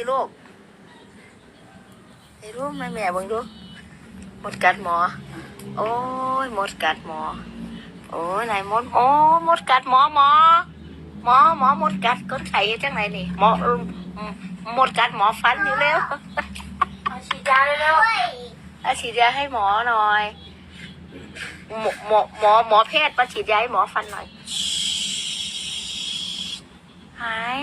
ติลูกไอ้รู้แม่แม่เบิ่งดูหมดกัดหมอ โอ้ยหมดกัดหมอ โอ้ยไหนหมดโอ้หมดกัดหมอหมอ หมอหมอหมดกัดคนไข้จังไหนนี่หมอเออหมดกัดหมอฟันอยู่แล้วเอาฉีดยาเร็วอาฉีดยาให้หมอหน่อยหมอหมอหมอหมอแพทย์มาฉีดยาให้หมอฟันหน่อย หาย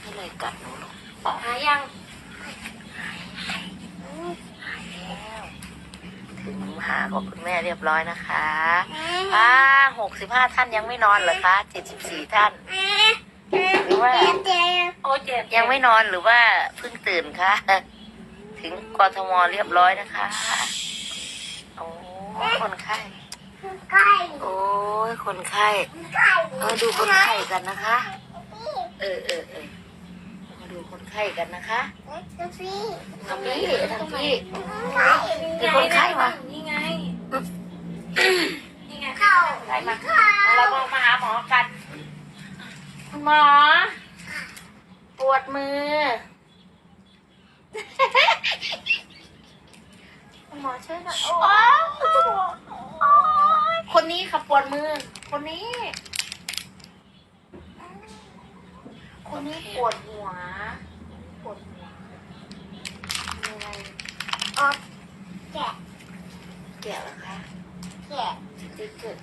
ไม่เลย กัดหนูหรอกๆหายังหายแล้ว ถึงหาของคุณแม่เรียบร้อยนะคะอ่าหกสิบห้าท่านยังไม่นอนเหรอคะเจ็ดสิบสี่ท่าน หรือว่าโอ้เจ็บยังไม่นอนหรือว่าเพิ่งตื่นคะถึงกทมเรียบร้อยนะคะ โอ้คนไข้โอ้ยคนไข้ เออดูคนไข้กันนะคะ เออเออเออมา ดูคนไข้กันนะคะทำพี่ทำพี่มีคนไข้มานี่ไง นี่ไงไข้มาเรามามาหาหมอกัน คุณหมอ ปวดมือ คุณหมอช่วยหน่อยโอ้ยคนนี้ค่ะปวดมือ คนนี้ คนนี้ปวดหัว ปวดหัวมีอะไรแกะเหรอคะสติ๊กเกอร์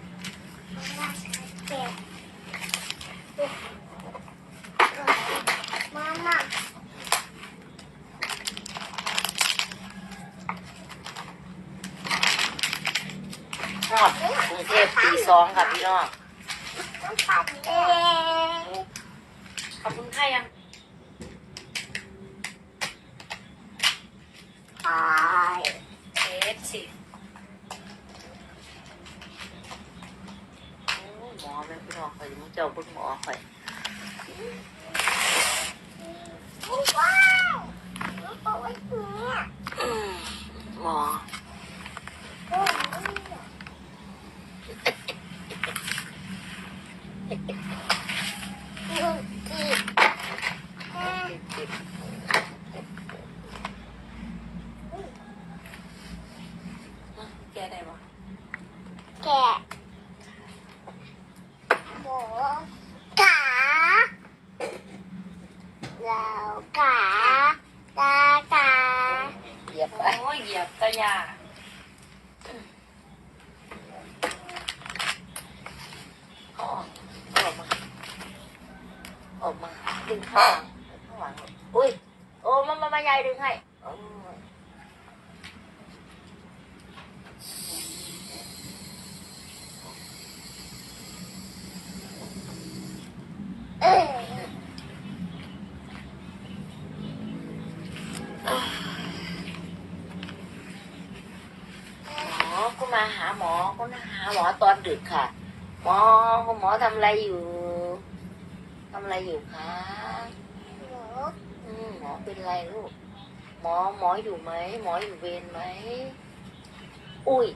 ทอดกรุงเทพตีสองค่ะพี่น้อง ขอบคุณค่ะยังเอฟสิโอ้หมอแม่พี่น้องคอยมึงเจ้าเบิ่งหมอคอยอืมหมอ แกได้ปะ แกะหมูกาแล้วกาตากาเหยียบไปโอ้ยเหยียบตะยาออกออกมาออกมาดึงข้างข้างหลังอุ้ยโอ้มามามา ยายดึงให้ ก็มาหาหมอก็มาหาหมอตอนดึกค่ะ หมอหมอทำอะไรอยู่ทำอะไรอยู่คะหมูอืมหมอเป็นไรลูกหมอหมออยู่ไหมหมออยู่เวรไหมอุ้ย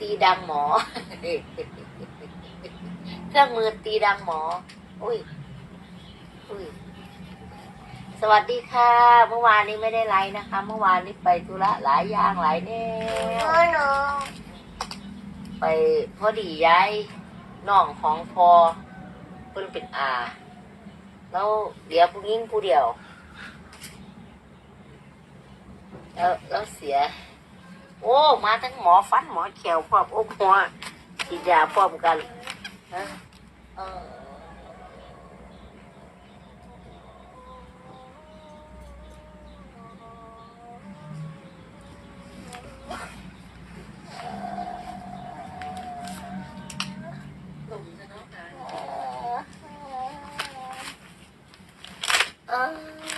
ตีดังหมอเครื่องมือตีดังหมอ อุ้ยอุ้ย สวัสดีค่ะ เมื่อวานนี้ไม่ได้ไลฟ์นะคะ เมื่อวานนี้ไปธุระหลายอย่างหลายแนหวนูหนูไปพอดีย้ายน้องของพอเพิ่นเป็นอาแล้วเดี๋ยวผู้หญิงผู้เดียว แล้วแล้วเสีย โอ้ มาทั้งหมอฟันหมอเขียวพร้อมโอ้หมอฉีดยาพร้อมกันฮะเออ Bye.